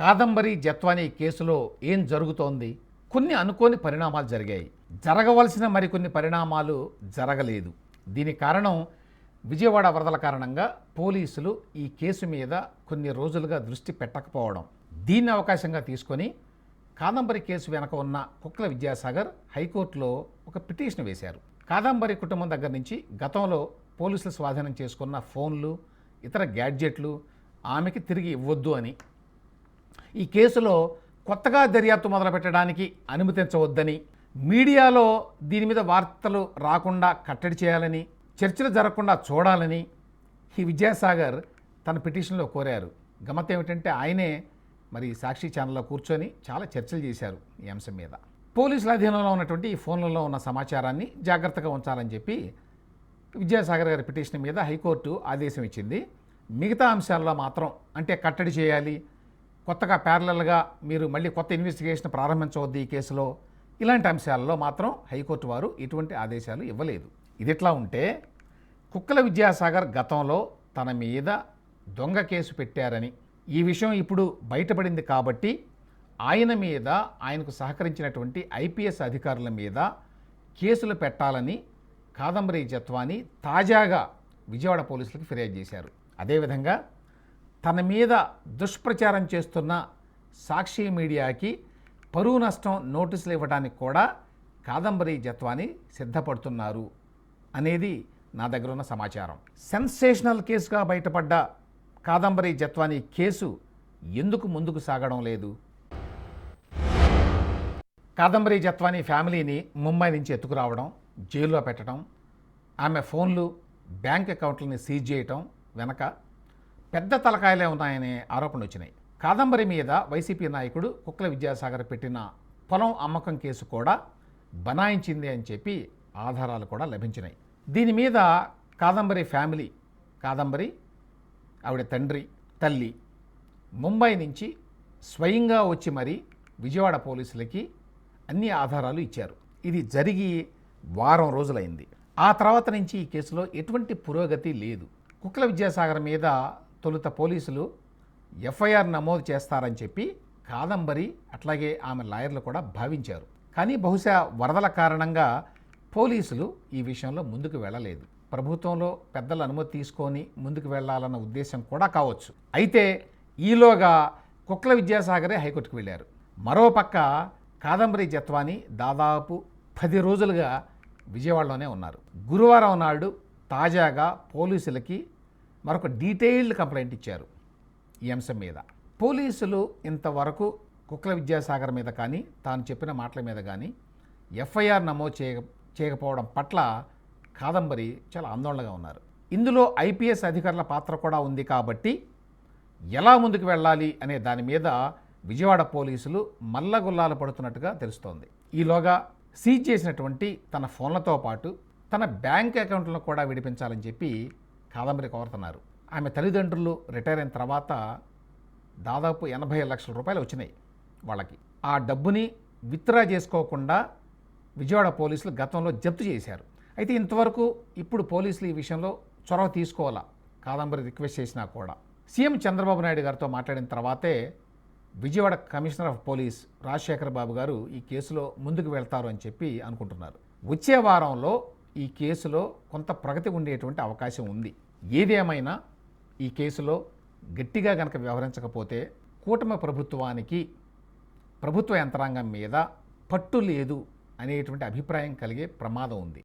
కాదంబరి జత్వాని కేసులో ఏం జరుగుతోంది? కొన్ని అనుకోని పరిణామాలు జరిగాయి. జరగవలసిన మరికొన్ని పరిణామాలు జరగలేదు. దీని కారణం విజయవాడ వరదల కారణంగా పోలీసులు ఈ కేసు మీద కొన్ని రోజులుగా దృష్టి పెట్టకపోవడం. దీన్ని అవకాశంగా తీసుకొని కాదంబరి కేసు వెనక ఉన్న కుక్కల విద్యాసాగర్ హైకోర్టులో ఒక పిటిషన్ వేశారు. కాదంబరి కుటుంబం దగ్గర నుంచి గతంలో పోలీసులు స్వాధీనం చేసుకున్న ఫోన్లు ఇతర గ్యాడ్జెట్లు ఆమెకి తిరిగి ఇవ్వద్దు అని ఈ కేసులో కొత్తగా దర్యాప్తు మొదలుపెట్టడానికి అనుమతించవద్దని మీడియాలో దీని మీద వార్తలు రాకుండా కట్టడి చేయాలని చర్చలు జరగకుండా చూడాలని ఈ విద్యాసాగర్ తన పిటిషన్లో కోరారు. గమ్మత్ ఏమిటంటే ఆయనే మరి సాక్షి ఛానల్లో కూర్చొని చాలా చర్చలు చేశారు ఈ అంశం మీద. పోలీసుల అధీనంలో ఉన్నటువంటి ఈ ఫోన్లలో ఉన్న సమాచారాన్ని జాగ్రత్తగా ఉంచాలని చెప్పి విద్యాసాగర్ గారి పిటిషన్ మీద హైకోర్టు ఆదేశం ఇచ్చింది. మిగతా అంశాల్లో మాత్రం అంటే కట్టడి చేయాలి కొత్తగా ప్యారలల్గా మీరు మళ్ళీ కొత్త ఇన్వెస్టిగేషన్ ప్రారంభించవద్దు ఈ కేసులో. ఇలాంటి అంశాలలో మాత్రం హైకోర్టు వారు ఎటువంటి ఆదేశాలు ఇవ్వలేదు. ఇది ఎట్లా ఉంటే కుక్కల విద్యాసాగర్ గతంలో తన మీద దొంగ కేసు పెట్టారని. ఈ విషయం ఇప్పుడు బయటపడింది కాబట్టి ఆయన మీద ఆయనకు సహకరించినటువంటి ఐపీఎస్ అధికారుల మీద కేసులు పెట్టాలని కాదంబరి జత్వాని తాజాగా విజయవాడ పోలీసులకు ఫిర్యాదు చేశారు. అదేవిధంగా తన మీద దుష్ప్రచారం చేస్తున్న సాక్షి మీడియాకి పరువు నష్టం నోటీసులు ఇవ్వడానికి కూడా కాదంబరి జత్వాని సిద్ధపడుతున్నారు అనేది నా దగ్గర ఉన్న సమాచారం. సెన్సేషనల్ కేసుగా బయటపడ్డ కాదంబరి జత్వాని కేసు ఎందుకు ముందుకు సాగడం లేదు? కాదంబరి జత్వాని ఫ్యామిలీని ముంబై నుంచి ఎత్తుకురావడం జైల్లో పెట్టడం ఆమె ఫోన్లు బ్యాంక్ అకౌంట్లని సీజ్ చేయటం వెనక పెద్ద తలకాయలే ఉన్నాయనే ఆరోపణలు వచ్చినాయి. కాదంబరి మీద వైసీపీ నాయకుడు కుక్కల విద్యాసాగర్ పెట్టిన పొలం అమ్మకం కేసు కూడా బనాయించింది అని చెప్పి ఆధారాలు కూడా లభించినాయి. దీని మీద కాదంబరి ఫ్యామిలీ కాదంబరి ఆవిడ తండ్రి తల్లి ముంబై నుంచి స్వయంగా వచ్చి మరి విజయవాడ పోలీసులకి అన్ని ఆధారాలు ఇచ్చారు. ఇది జరిగి వారం రోజులైంది. ఆ తర్వాత నుంచి ఈ కేసులో ఎటువంటి పురోగతి లేదు. కుక్కల విద్యాసాగర్ మీద తొలుత పోలీసులు ఎఫ్ఐఆర్ నమోదు చేస్తారని చెప్పి కాదంబరి అట్లాగే ఆమె లాయర్లు కూడా భావించారు. కానీ బహుశా వరదల కారణంగా పోలీసులు ఈ విషయంలో ముందుకు వెళ్ళలేదు. ప్రభుత్వంలో పెద్దల అనుమతి తీసుకొని ముందుకు వెళ్ళాలన్న ఉద్దేశం కూడా కావచ్చు. అయితే ఈలోగా కుక్కల విద్యాసాగరే హైకోర్టుకు వెళ్ళారు. మరోపక్క కాదంబరి జత్వాని దాదాపు పది రోజులుగా విజయవాడలోనే ఉన్నారు. గురువారం నాడు తాజాగా పోలీసులకి మరొక డీటెయిల్డ్ కంప్లైంట్ ఇచ్చారు ఈ అంశం మీద. పోలీసులు ఇంతవరకు కుక్కల విద్యాసాగర్ మీద కానీ తాను చెప్పిన మాటల మీద కానీ ఎఫ్ఐఆర్ నమోదు చేయ చేయకపోవడం పట్ల కాదంబరి చాలా ఆందోళనగా ఉన్నారు. ఇందులో ఐపీఎస్ అధికారుల పాత్ర కూడా ఉంది కాబట్టి ఎలా ముందుకు వెళ్ళాలి అనే దాని మీద విజయవాడ పోలీసులు మల్లగుల్లాలు పడుతున్నట్టుగా తెలుస్తోంది. ఈలోగా సీజ్ చేసినటువంటి తన ఫోన్లతో పాటు తన బ్యాంక్ అకౌంట్లను కూడా విడిపించాలని చెప్పి కాదంబరి కోరుతున్నారు. ఆమె తల్లిదండ్రులు రిటైర్ అయిన తర్వాత దాదాపు ఎనభై లక్షల రూపాయలు వచ్చినాయి వాళ్ళకి. ఆ డబ్బుని విత్డ్రా చేసుకోకుండా విజయవాడ పోలీసులు గతంలో జప్తు చేశారు. అయితే ఇంతవరకు ఇప్పుడు పోలీసులు ఈ విషయంలో చొరవ తీసుకోవాలా? కాదంబరి రిక్వెస్ట్ చేసినా కూడా. సీఎం చంద్రబాబు నాయుడు గారితో మాట్లాడిన తర్వాతే Vijayawada commissioner of police Rajasekhara Babu garu ఈ కేసులో ముందుకు వెళ్తారు అని చెప్పి అనుకుంటున్నారు. వచ్చే వారంలో ఈ కేసులో కొంత ప్రగతి ఉండేటువంటి అవకాశం ఉంది. ఏదేమైనా ఈ కేసులో గట్టిగా గనక వ్యవహరించకపోతే కూటమి ప్రభుత్వానికి ప్రభుత్వ యంత్రాంగం మీద పట్టు లేదు అనేటువంటి అభిప్రాయం కలిగే ప్రమాదం ఉంది.